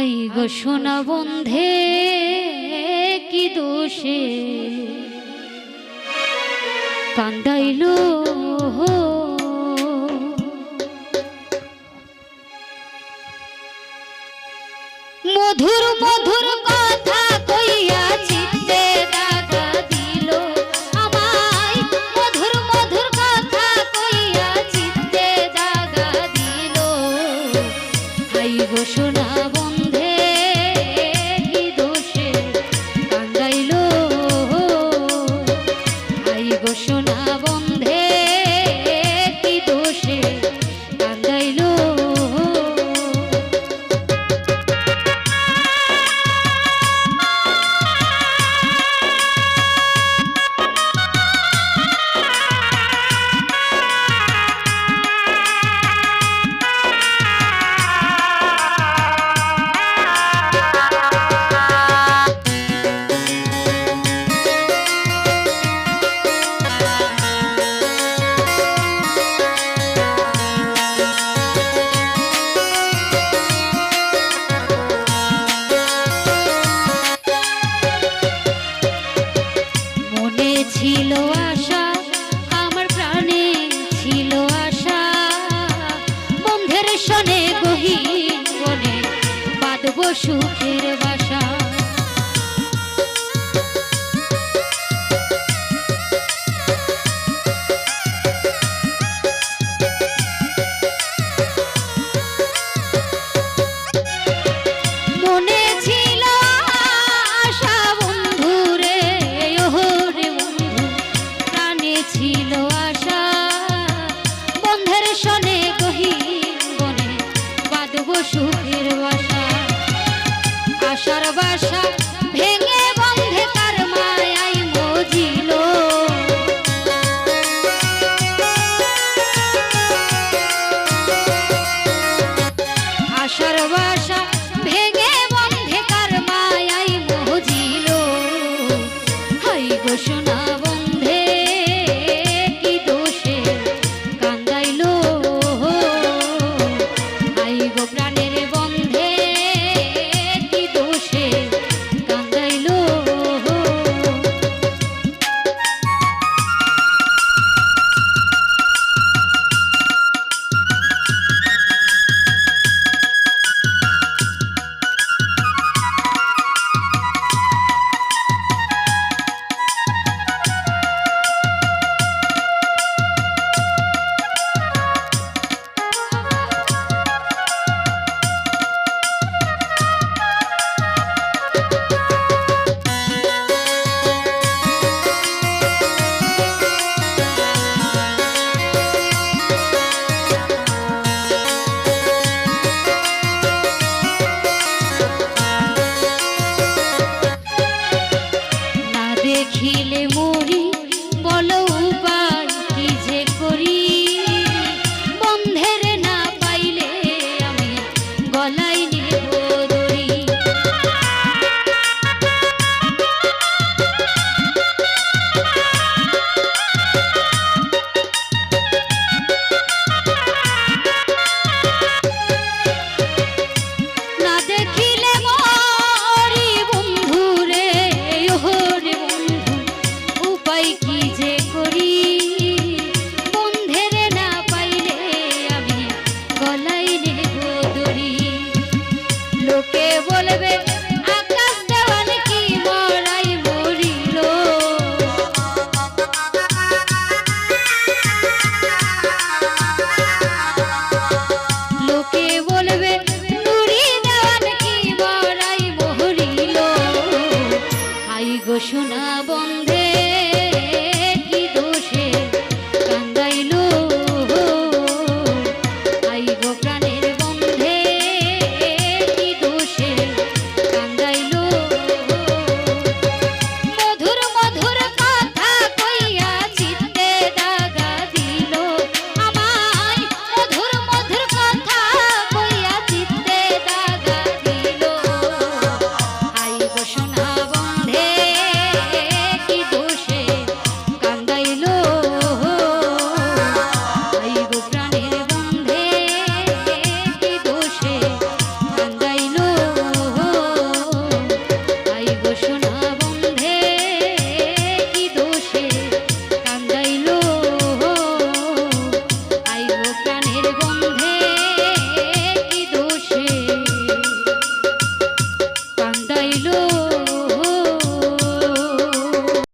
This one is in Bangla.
হাই গো শোনা বন্ধে কি দোষে? কান্দাইল মধুর মধুর সুখের বাসা। আশার বাসা শোনাবো